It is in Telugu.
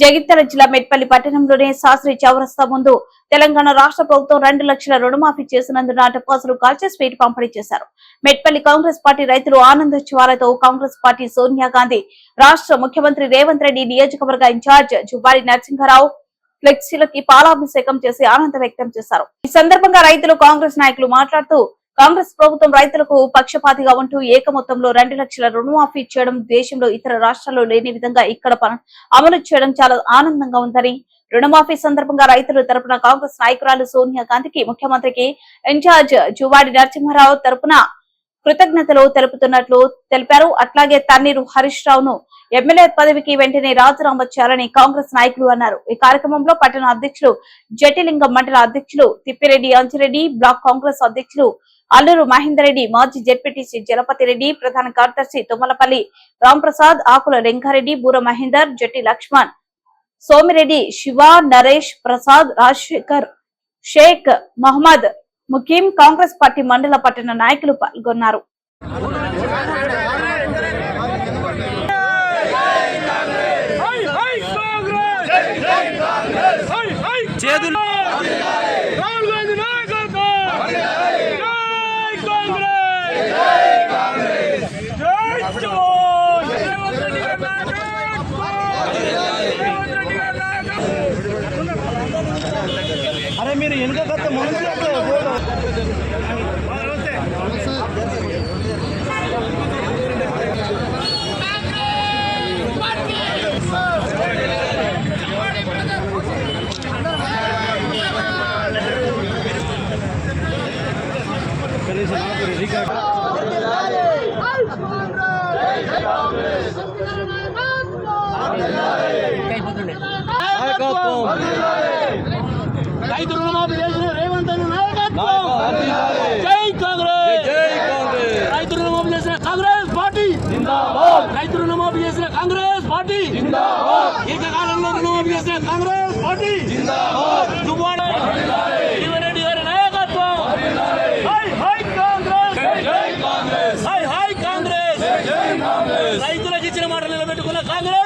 జగిత్యాల జిల్లా మెట్పల్లి పట్టణంలోని శాస్త్రి చౌరస్తా ముందు తెలంగాణ రాష్ట్ర ప్రభుత్వం రెండు లక్షల రుణమాఫీ చేసినందున టపాసులు కాల్చి స్వీట్ పంపిణీ చేశారు. మెట్పల్లి కాంగ్రెస్ పార్టీ రైతులు ఆనందోత్సవాలతో కాంగ్రెస్ పార్టీ సోనియా గాంధీ రాష్ట్ర ముఖ్యమంత్రి రేవంత్ రెడ్డి నియోజకవర్గ ఇన్ఛార్జ్ జుబ్బారి నరసింహారావు ఫ్లెక్సీలకి పాలాభిషేకం చేసి ఆనందం వ్యక్తం చేశారు. ఈ సందర్భంగా రైతులు కాంగ్రెస్ నాయకులు మాట్లాడుతూ కాంగ్రెస్ ప్రభుత్వం రైతులకు పక్షపాతిగా ఉంటూ ఏక మొత్తంలో రెండు లక్షల రుణమాఫీ చేయడం దేశంలో ఇతర రాష్ట్రాల్లో లేని విధంగా ఇక్కడ అమలు చేయడం చాలా ఆనందంగా ఉందని రుణమాఫీ సందర్భంగా రైతుల తరపున కాంగ్రెస్ నాయకురాలు సోనియా గాంధీకి ముఖ్యమంత్రికి ఇన్ఛార్జ్ జువాడి నరసింహారావు తరపున కృతజ్ఞతలు తెలుపుతున్నట్లు తెలిపారు. అట్లాగే తన్నీరు హరీష్ రావును ఎమ్మెల్యే పదవికి వెంటనే రాజీనామా చేయాలని కాంగ్రెస్ నాయకులు అన్నారు. ఈ కార్యక్రమంలో పట్టణ అధ్యక్షులు జటిలింగం మండల అధ్యక్షులు తిప్పిరెడ్డి అంజిరెడ్డి బ్లాక్ కాంగ్రెస్ అధ్యక్షులు అల్లూరు మహేందర్ రెడ్డి మాజీ జెడ్పీటీసీ జలపతి రెడ్డి ప్రధాన కార్యదర్శి తుమ్మలపల్లి రాంప్రసాద్ ఆకుల లింగారెడ్డి బూర మహేందర్ జట్టి లక్ష్మణ్ సోమిరెడ్డి శివ నరేష్ ప్రసాద్ రాజశేఖర్ షేక్ మహమ్మద్ ముఖీం కాంగ్రెస్ పార్టీ మండల పట్టణ నాయకులు పాల్గొన్నారు. చేతులు రాహుల్ గాంధీ నాయకత్వం జై కాంగ్రెస్ జై కాంగ్రెస్ జై జోన్ రేవంత్ రెడ్డి గారి నాయకత్వం రేవంత్ రెడ్డి గారి నాయకత్వం అరే మీరు వెనుక కత్త మనిషి రైతు రుణమాఫీ చేసిన రేవంత్ అన్న నాయకత్వం. జై కాంగ్రెస్. రైతు రుణమాఫీ చేసిన కాంగ్రెస్ పార్టీ. రైతు రుణమాఫీ చేసిన కాంగ్రెస్ పార్టీ. ఏకకాలంలో రుణమాఫీ చేసిన కాంగ్రెస్ పార్టీ. రేవంత్ హై కాంగ్రెస్. హై హై కాంగ్రెస్. రైతులకు ఇచ్చిన మాట నిలబెట్టుకున్న కాంగ్రెస్.